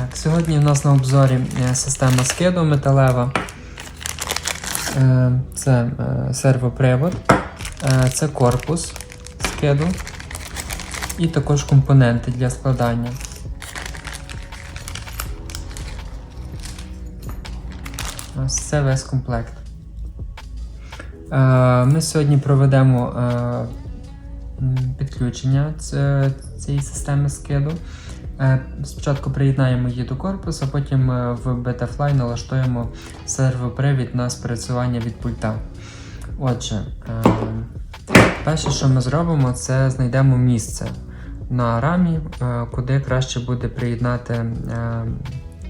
Так, сьогодні у нас на обзорі е, система скиду металева. Е, Це е, сервопривод, це корпус скиду і також компоненти для складання. Ось це весь комплект. Ми сьогодні проведемо підключення цієї системи скиду. Е, Спочатку приєднаємо її до корпусу, а потім е, в Betafly налаштуємо сервопривід на спрацювання від пульта. Отже, е, перше, що ми зробимо, це знайдемо місце на рамі, куди краще буде приєднати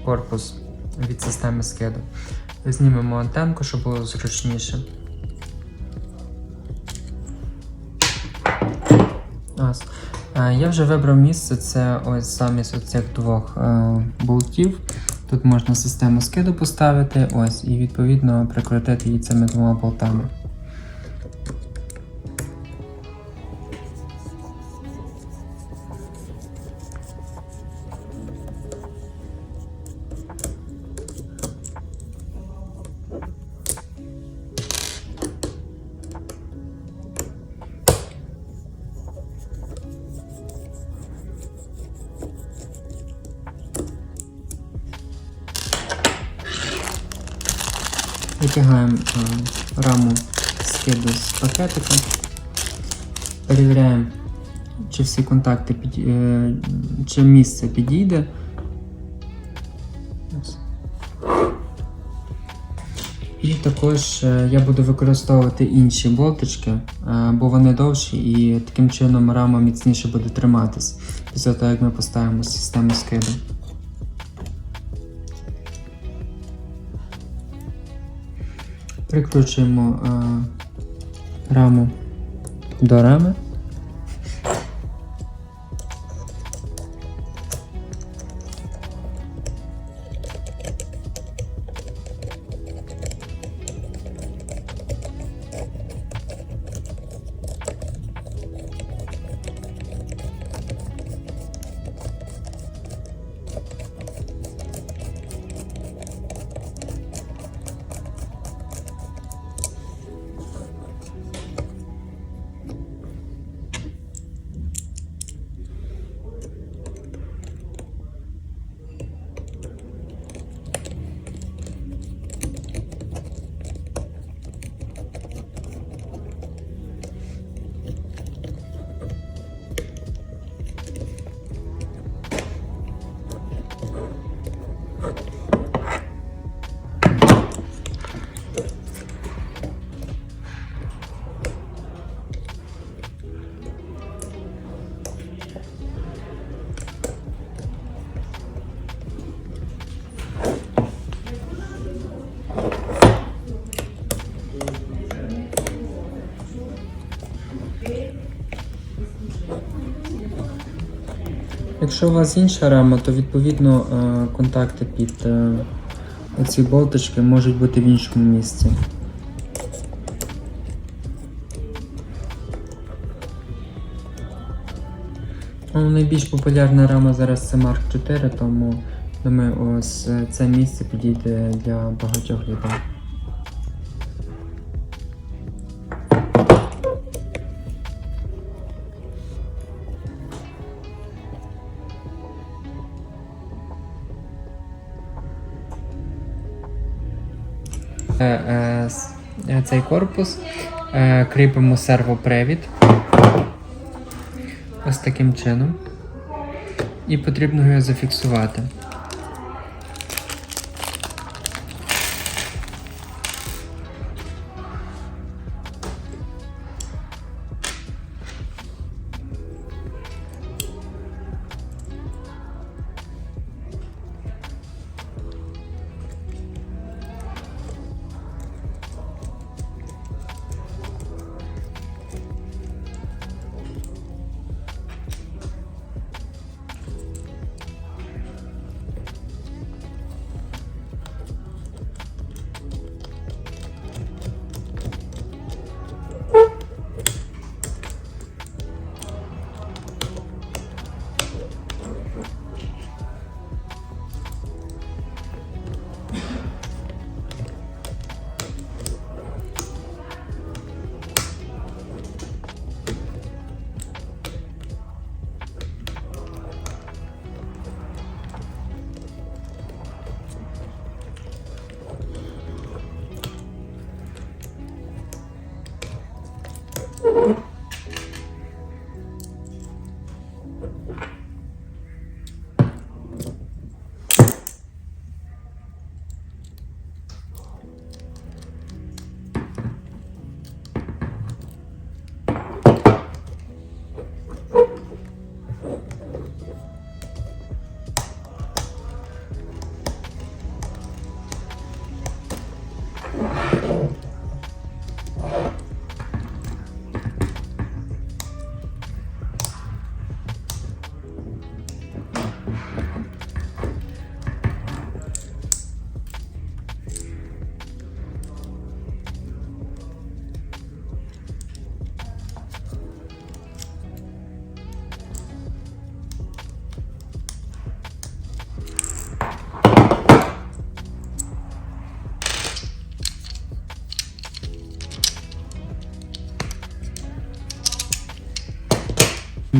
корпус від системи скиду. Знімемо антенку, щоб було зручніше. Е, Я вже вибрав місце, це ось замість оцих двох е, болтів. Тут можна систему скиду поставити, ось, і відповідно прикрутити її цими двома болтами. Витягаємо раму скиду з пакетика, перевіряємо, чи всі контакти під, е, чи місце підійде. І також е, я буду використовувати інші болтички, бо вони довші і таким чином рама міцніше буде триматись після того, як ми поставимо систему скиду. Прикручуємо е, раму до рами. Якщо у вас інша рама, то відповідно е, контакти під е, оці болточки можуть бути в іншому місці. Ну, найбільш популярна рама зараз це Mark 4, тому думаю, ось е, це місце підійде для багатьох людей. Цей корпус е, кріпимо сервопривід ось таким чином. І потрібно його зафіксувати.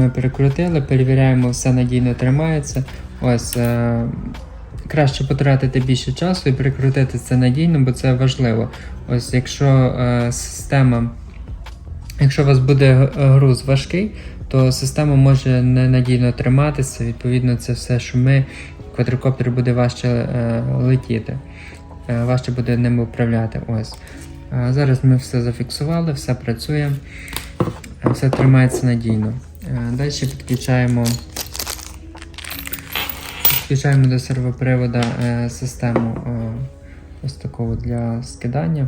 Ми перекрутили, перевіряємо, все надійно тримається. Ось е, краще потратити більше часу і перекрутити це надійно, бо це важливо. Ось якщо е, система, якщо у вас буде груз важкий, то система може ненадійно триматися. Відповідно, це все шуми, квадрокоптер буде важче е, летіти, е, важче буде ним управляти. Ось. Е, зараз ми все зафіксували, все працює, е, все тримається надійно. Е, Далі підключаємо, підключаємо до сервопривода е, систему е, ось такого для скидання.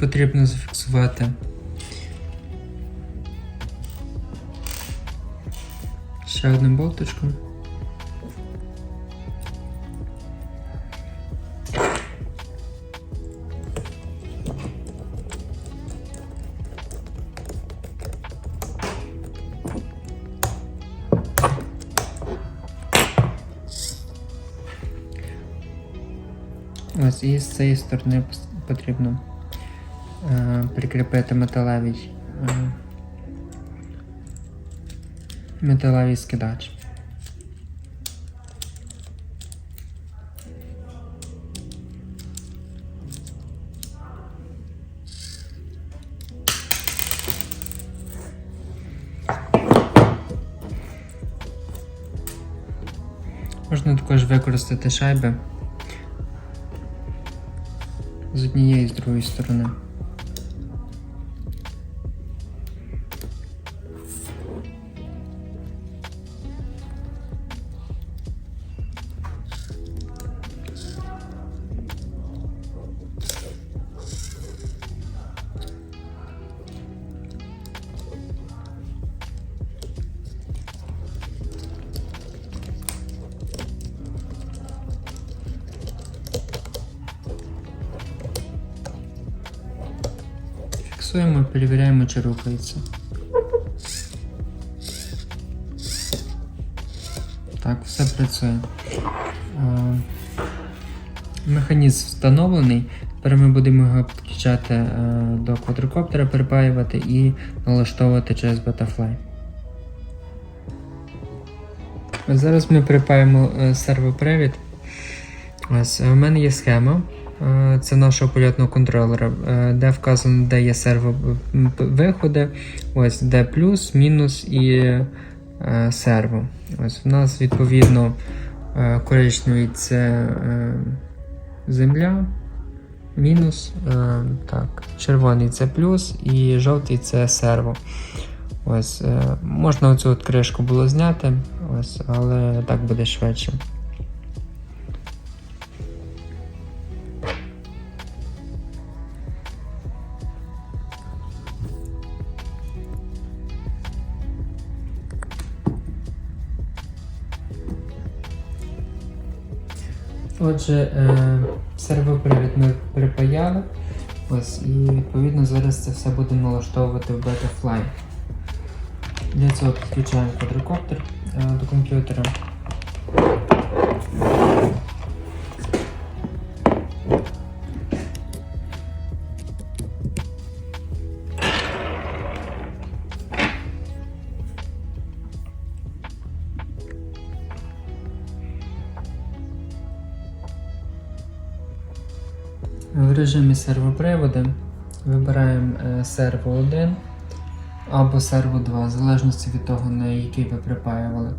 Потрібно зафіксувати. Ще одним болточком. Ось і з цієї сторони потрібно прикріпити металевий, е, металевий скидач. Можна також використати шайби з однієї і з другої сторони. Фіксуємо і перевіряємо, чи рухається. Так, все працює. Механізм встановлений. Тепер ми будемо його підключати до квадрокоптера, припаювати і налаштовувати через Betafly. Зараз ми припаємо е, сервопривід. Ось, в мене є схема. Е, Це нашого польотного контролера, е, де вказано, де є сервовиходи, ось де плюс, мінус і е, серво. Ось в нас відповідно е, коричневий це е, земля, мінус, е, так, червоний це плюс і жовтий це серво. Ось, е, можна оцю от кришку було зняти, ось, але так буде швидше. Отже, е, сервопривід ми припаяли. Ось, і відповідно зараз це все будемо налаштовувати в Betafly. Для цього підключаємо квадрокоптер е, до комп'ютера. Режимі сервоприводу вибираємо е, серво 1 або серво 2, в залежності від того, на який ви припаювали.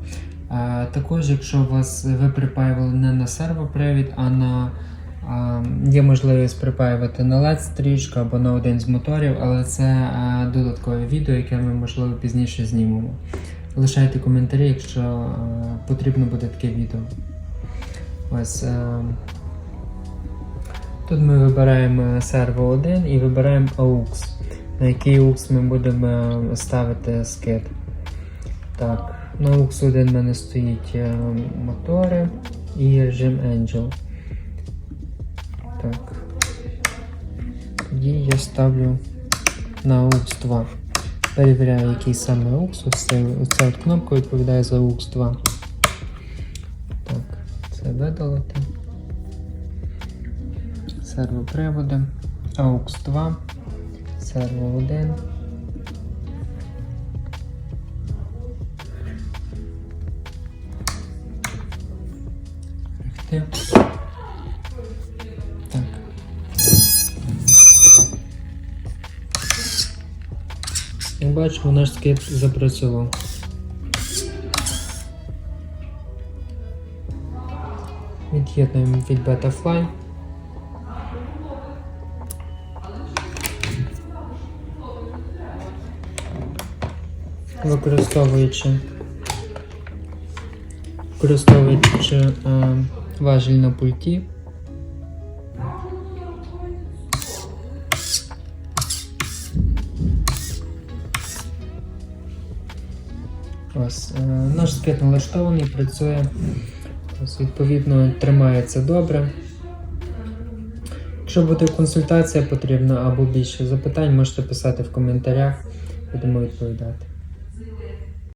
Е, Також, якщо вас ви припаювали не на сервопривід, а на є можливість припаювати на LED стрічку або на один з моторів, але це е, додаткове відео, яке ми можливо пізніше знімемо. Лишайте коментарі, якщо е, потрібно буде таке відео. Ось. Тут ми вибираємо серво 1 і вибираємо AUX, на який AUX ми будемо ставити скид. Так, на AUX 1 в мене стоїть е, мотори і режим Angel. Так. Тоді я ставлю на AUX 2. Перевіряю, який саме AUX. Оця кнопка відповідає за AUX 2. Так, це видалити сервоприводи, AUX 2, серво 1. Рехти. Так. Як бачимо, наш скид запрацював. Від'єднуємо від Betafly. Використовуючи, використовуючи е, важіль на пульті. Ось, е, наш скид налаштований, працює, ось, відповідно тримається добре. Якщо буде консультація потрібна або більше запитань, можете писати в коментарях, будемо відповідати.